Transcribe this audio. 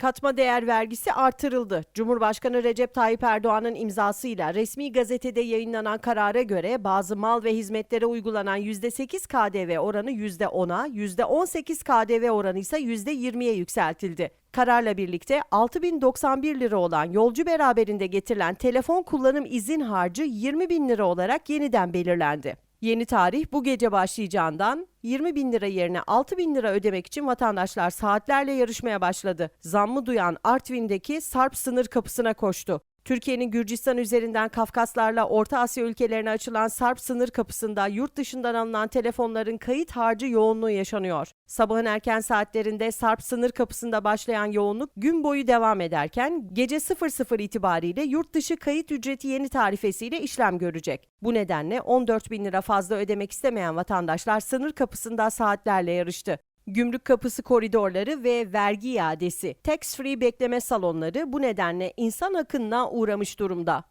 Katma değer vergisi artırıldı. Cumhurbaşkanı Recep Tayyip Erdoğan'ın imzasıyla resmi gazetede yayınlanan karara göre bazı mal ve hizmetlere uygulanan %8 KDV oranı %10'a, %18 KDV oranı ise %20'ye yükseltildi. Kararla birlikte 6091 lira olan yolcu beraberinde getirilen telefon kullanım izin harcı 20 bin lira olarak yeniden belirlendi. Yeni tarih bu gece başlayacağından 20 bin lira yerine 6 bin lira ödemek için vatandaşlar saatlerle yarışmaya başladı. Zammı duyan Artvin'deki Sarp sınır kapısına koştu. Türkiye'nin Gürcistan üzerinden Kafkaslarla Orta Asya ülkelerine açılan Sarp sınır kapısında yurt dışından alınan telefonların kayıt harcı yoğunluğu yaşanıyor. Sabahın erken saatlerinde Sarp sınır kapısında başlayan yoğunluk gün boyu devam ederken gece 00 itibariyle yurt dışı kayıt ücreti yeni tarifesiyle işlem görecek. Bu nedenle 14 bin lira fazla ödemek istemeyen vatandaşlar sınır kapısında saatlerle yarıştı. Gümrük kapısı koridorları ve vergi iadesi, tax free bekleme salonları bu nedenle insan akınına uğramış durumda.